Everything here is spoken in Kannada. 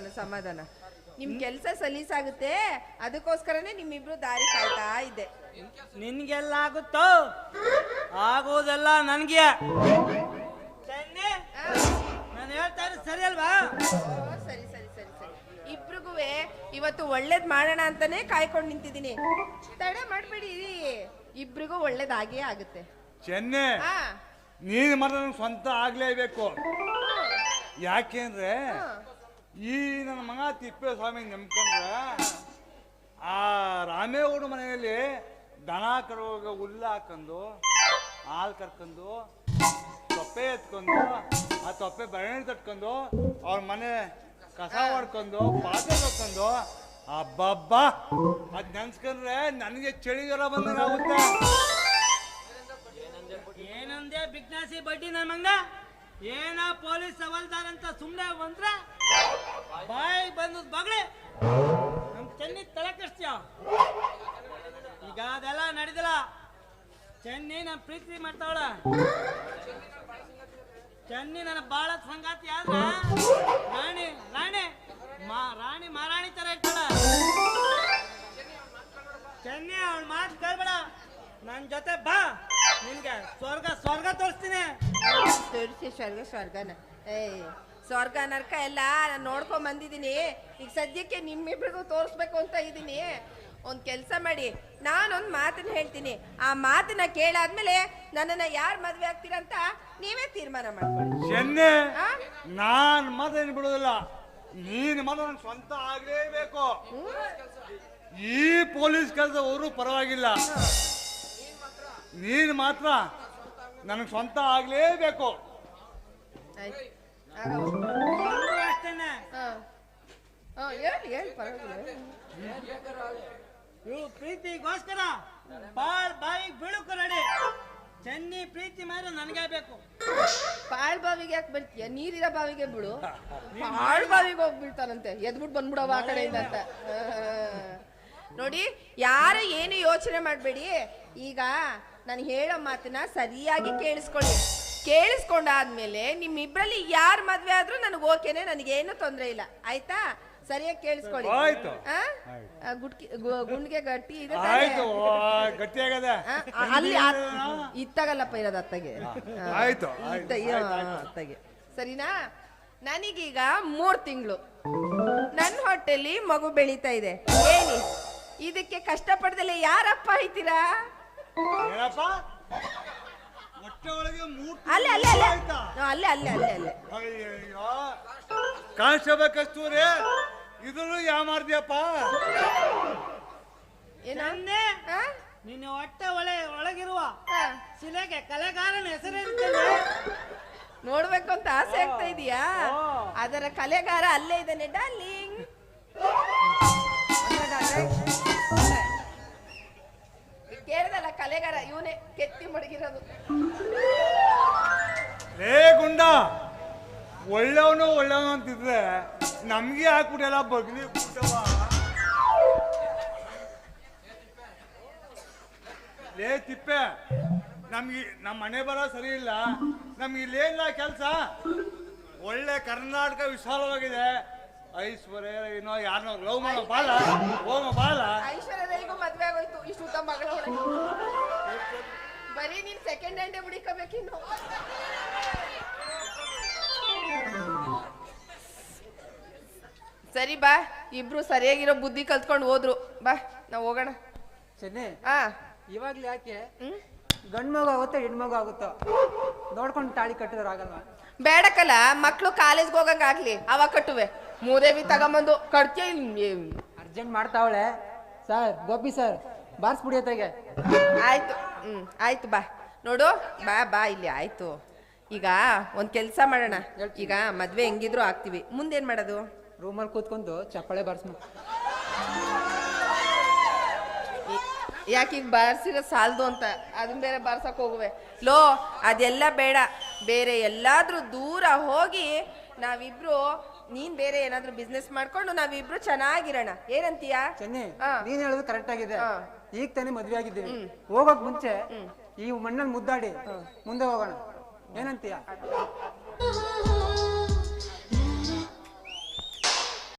ಸಮಾಧಾನ ಸಮಾಧಾನ. ನಿಮ್ ಕೆಲ್ಸ ಸಲೀಸಾಗುತ್ತೆ ಅದಕ್ಕೋಸ್ಕರನೇ ನಿಮ್ಮಿಬ್ರು ದಾರಿ ಕಾಯ್ತಾ ಇದೆ. ನಿನ್ಗೆಲ್ಲ ಆಗುತ್ತೋ? ಆಗೋದೆಲ್ಲ ನನ್ಗೆ. ಚೆನ್ನಿ ನಾನು ಹೇಳ್ತಾ ಇರೋದು ಸರಿ ಅಲ್ವಾ? ಓ, ಸರಿ ಸರಿ ಸರಿ ಸರಿ. ಇಬ್ರಿಗೂ ಇವತ್ತು ಒಳ್ಳೇದ್ ಮಾಡೋಣ ಅಂತಾನೆ ಕಾಯ್ಕೊಂಡು ನಿಂತಿದ್ದೀನಿ. ತಡೆ ಮಾಡ್ಬೇಡಿ ಇಬ್ರಿಗೂ ಒಳ್ಳೇದಾಗೇ ಆಗುತ್ತೆ. ಚೆನ್ನೆ ಹಾ. ನೀನು ಮಾತ್ರ ನನ್ಗೆ ಸ್ವಂತ ಆಗ್ಲೇಬೇಕು. ಯಾಕೆಂದ್ರೆ ಈ ತಿಪ್ಪೇಸ್ವಾಮಿ ನೆಮ್ಕೊಂಡ್ರೆ, ಆ ರಾಮೇಗೌಡ ಮನೆಯಲ್ಲಿ ದನ ಕರುವಾಗ ಹುಲ್ಲು ಹಾಕೊಂಡು, ಹಾಲು ಕರ್ಕೊಂಡು, ತೊಪ್ಪೆ ಎತ್ಕೊಂಡು, ಆ ತೊಪ್ಪೆ ಬರಣಿ ತಟ್ಕೊಂಡು, ಅವ್ರ ಮನೆ ಕಸ ಹೊಡ್ಕೊಂಡು ಪಾತ್ರೆ ತೊಳ್ಕೊಂಡು ಹಬ್ಬಬ್ಬ ಅದ್ ನೆನ್ಸ್ಕೊಂಡ್ರೆ ನನಗೆ ಚಳಿ ಜ್ವರ ಬಂದಂಗಾಗುತ್ತೆ. ಏನಂದೆ ಬಿಗ್ನಾಸಿ ಬಡ್ಡಿ ನನ್ನ ಏನ ಪೊಲೀಸ್ ಸವಾಲ್ದಾರ ಅಂತ ಸುಮ್ಮನೆ ಬಂದ್ರ ಬಾಯಿ ಬಂದು ಬಗ್ಳೆ. ನಮ್ ಚೆನ್ನಿ ತಲೆ ಕಟ್ಸ್ತೀಯ ಈಗ ಅದೆಲ್ಲ ನಡೆದಿಲ್ಲ. ಚೆನ್ನಿ ನನ್ ಪ್ರೀತಿ ಮಾಡ್ತಾವಳ. ಚೆನ್ನಿ ನನ್ನ ಬಾಳ ಸಂಗಾತಿ ಆದ್ರ ರಾಣಿ ರಾಣಿ, ಮಾ, ರಾಣಿ ಮಾರಾಣಿ ತರ ಇರ್ತಾಳ. ತೋರಿಸಿ ಸ್ವರ್ಗ ಸ್ವರ್ಗನ. ಏಯ್ ಸ್ವರ್ಗ ನರ್ಕ ಎಲ್ಲ ನಾನು ನೋಡ್ಕೊಂಡ್ ಬಂದಿದ್ದೀನಿ. ಈಗ ಸದ್ಯಕ್ಕೆ ನಿಮ್ಮಿಬ್ರಿಗೂ ತೋರಿಸ್ಬೇಕು ಅಂತ ಇದ್ದೀನಿ ಒಂದು ಕೆಲಸ ಮಾಡಿ ನಾನೊಂದು ಮಾತನ್ನ ಹೇಳ್ತೀನಿ. ಆ ಮಾತನ್ನ ಕೇಳಾದ್ಮೇಲೆ ನನ್ನನ್ನ ಯಾರು ಮದುವೆ ಆಗ್ತೀರಂತ ಅಂತ ನೀವೇ ತೀರ್ಮಾನ ಮಾಡ್ಕೊಳ್ಳಿ. ಚೆನ್ನೆ ಆ? ನಾನ್ ಏನ್ ಬಿಡೋದಿಲ್ಲ. ನೀನು ಮಾತ್ರ ನನ್ ಸ್ವಂತ ಆಗಲೇಬೇಕು. ಈ ಪೊಲೀಸ್ ಕೆಲಸ ಅವರು ಪರವಾಗಿಲ್ಲ ನೀನ್ ಮಾತ್ರ ನನಗೆ ಸ್ವಂತ ಆಗ್ಲೇಬೇಕು. ಇವು ಪ್ರೀತಿಗೋಸ್ಕರ ಬಾಳ್ ಬಾಯಿಗೆ ಬೀಳುಕು ರೆಡಿ. ಚೆನ್ನಿ ಪ್ರೀತಿ ಮಾತ್ರ ನನಗೆ ಬೇಕು. ಪಾಳ್ ಬಾವಿಗೆ ಯಾಕೆ ಬರ್ತೀಯ? ನೀರಿರೋ ಬಾವಿಗೆ ಬಿಡು. ಪಾಳ್ ಬಾವಿಗೆ ಹೋಗಿ ಬೀಳ್ತಾನಂತೆ ಎದ್ಬಿಟ್ಟು ಬಂದ್ಬಿಡವ ಆ ಕಡೆಯಿಂದ ಅಂತ. ನೋಡಿ ಯಾರು ಏನು ಯೋಚನೆ ಮಾಡಬೇಡಿ ಈಗ ನಾನು ಹೇಳೋ ಮಾತನ್ನ ಸರಿಯಾಗಿ ಕೇಳಿಸ್ಕೊಳ್ಳಿ. ಕೇಳಿಸ್ಕೊಂಡಾದ್ಮೇಲೆ ನಿಮ್ಮಿಬ್ರಲ್ಲಿ ಯಾರು ಮದ್ವೆ ಆದ್ರೂ ನನಗೆ ಓಕೆನೆ ನನಗೇನು ತೊಂದರೆ ಇಲ್ಲ. ಆಯ್ತಾ? ಸರಿಯಾಗಿ ಕೇಳಿಸ್ಕೊಳ್ಳಿ. ಆಯ್ತು. ಆ? ಆ, ಗುಡ್ಕಿ ಗು- ಗುಂಡ್ಗೆ ಗಟ್ಟಿ ಇದೆ ತಾನೇ? ಆಯ್ತು ಗಟ್ಟಿ ಗಟ್ಟಿಯಾಗದೆ ಆ, ಆ, ಅಲ್ಲಿ ಆ- ಇತ್ತಾಗಲ್ಲಪ್ಪ ಇರೋದು ಅತ್ತಗೆ. ಆಯ್ತು. ಅತ್ತಗೆ. ಸರಿನಾ? ನನಗೀಗ ಮೂರ್ ತಿಂಗಳು. ನನ್ನ ಹೊಟ್ಟೆಲಿ ಮಗು ಬೆಳೀತಾ ಇದೆ. ಏನಿ? ಇದಕ್ಕೆ ಕಷ್ಟಪಡ್ದಲೆ ಯಾರಪ್ಪ ಐತೀರಾ? ಏನಪ್ಪ? ಹೊಟ್ಟೆ ಒಳಗೆ ಮೂರ್ ಅಲ್ಲೇ ಅಲ್ಲೇ ಅಲ್ಲೇ. ಆಯ್ತಾ? ಅಲ್ಲೇ ಅಲ್ಲೇ ಅಲ್ಲೇ ಅಲ್ಲೇ. ಅಯ್ಯಯ್ಯೋ. ಕಾಣಿಸ್ಕೋಬೇಕು ಕಸ್ತೂರಿ ಇದನ್ನು ಯಾವ ಮಾಡ್ತೀಯಪ್ಪ ಏನಂದೆ? ನಿನ್ನ ಹೊಟ್ಟೆ ಒಳೆ ಒಳಗಿರುವ ಶಿಲೆಗೆ ಕಲೆಗಾರನ ಹೆಸರೇನು ನೋಡ್ಬೇಕು ಅಂತ ಆಸೆ ಆಗ್ತಾ ಇದೀಯಾ. ಅದರ ಕಲೆಗಾರ ಅಲ್ಲೇ ಇದ್ದಾನೆ ಡಾರ್ಲಿಂಗ್ ಕೇಳ್ದಲ್ಲ ಕಲೆಗಾರ ಇವನೇ ಕೆತ್ತಿ ಮಡಗಿರೋದು. ಲೇ ಗುಂಡ ಒಳ್ಳೆಯವನು ಒಳ್ಳೆಯವನು ಅಂತಿದ್ರೆ ನಮ್ಗೆ ಹಾಕ್ಬಿಟ್ಟೆಲ್ಲ ಬಗ್ಲಿ ಬಿಟ್ಟವ ಲೇ ತಿಪ್ಪೆ, ನಮ್ಗೆ ನಮ್ಮ ಮನೆ ಬರೋ ಸರಿ ಇಲ್ಲ, ನಮ್ಗೆ ಇಲ್ಲೇನಿಲ್ಲ ಕೆಲಸ? ಒಳ್ಳೆ ಕರ್ನಾಟಕ ವಿಶಾಲವಾಗಿದೆ. ಐಶ್ವರ್ಯ ಏನೋ ಯಾರನ್ನೋ ಲವ್ ಮಾಡೋ ಬಾಲ ಹೋಮ ಬಾಲ. ಐಶ್ವರ್ಯ ಈಗ ಮದ್ವೆ ಆಗೋಯ್ತು ಇಷ್ಟು ಉತ್ತಮ ಮಗಳು. ಬರೀ ನೀನ್ ಸೆಕೆಂಡ್ ಹ್ಯಾಂಡೇ ಹುಡಿಕಬೇಕಿನ್ನು ಸರಿ ಬಾ ಇಬ್ರು ಸರಿಯಾಗಿರೋ ಬುದ್ಧಿ ಕಲ್ತ್ಕೊಂಡು ಹೋದ್ರು. ಬಾ ನಾವ್ ಹೋಗೋಣ. ಚೆನ್ನೆ ಆ. ಇವಾಗ್ಲೇ ಯಾಕೆ? ಗಂಡ್ ಗಂಡು ಮಗು ಆಗುತ್ತೋ ಹೆಣ್ಮಗು ಆಗುತ್ತೋ? ನೋಡ್ಕೊಂಡು ತಾಳಿ ಕಟ್ಟಿದ್ರೆ ಆಗಲ್ವಾ? ಬೇಡಕ್ಕಲ್ಲ ಮಕ್ಕಳು ಕಾಲೇಜ್ಗೆ ಹೋಗಂಗಾಗ್ಲಿ ಅವಾಗ ಕಟ್ಟುವೆ. ಮೂದೇವಿ ತಗೊಂಬಂದು ಕಡ್ಕೆ ಅರ್ಜೆಂಟ್ ಮಾಡ್ತಾವಳೆ. ಸರ್ ಗೋಪಿ ಸರ್ ಬಾರ್ಸ್ಬಿಡಿ ಅತ್ತಾಗೆ. ಆಯ್ತು ಹ್ಮ್ ಆಯ್ತು ಬಾ. ನೋಡು ಬಾ ಬಾ ಇಲ್ಲಿ ಆಯ್ತು. ಈಗ ಒಂದ್ ಕೆಲ್ಸ ಮಾಡೋಣ. ಈಗ ಮದ್ವೆ ಹೆಂಗಿದ್ರು ಆಗ್ತೀವಿ. ಮುಂದೇನ್ ಮಾಡೋದು? ರೂಮಲ್ಲಿ ಕೂತ್ಕೊಂಡು ಚಪ್ಪಳೆ ಬಾರ್ಸ್ಮ ಯಾಕೆ ಈಗ ಬಾರ್ಸಿರೋ ಸಾಲ್ದು ಅಂತ? ಅದನ್ನ ಬೇರೆ ಬಾರ್ಸಕ್ ಹೋಗುವೆ. ಲೋ ಅದೆಲ್ಲ ಬೇಡ. ಬೇರೆ ಎಲ್ಲಾದ್ರೂ ದೂರ ಹೋಗಿ ನಾವಿಬ್ರು ನೀನ್ ಬೇರೆ ಏನಾದ್ರೂ ಬಿಸ್ನೆಸ್ ಮಾಡ್ಕೊಂಡು ನಾವಿಬ್ರು ಚೆನ್ನಾಗಿರೋಣ. ಏನಂತೀಯ? ಚೆನ್ನಿ ಹಾ. ನೀನ್ ಹೇಳೋದು ಕರೆಕ್ಟ್ ಆಗಿದೆ. ಹಾ. ಈಗ ತಾನೇ ಮದ್ವೆ ಆಗಿದ್ದೀವಿ. ಹೋಗೋಕ್ ಮುಂಚೆ ಈ ಮಣ್ಣಲ್ಲಿ ಮುದ್ದಾಡಿ ಮುಂದೆ ಹೋಗೋಣ. ಏನಂತೀಯ?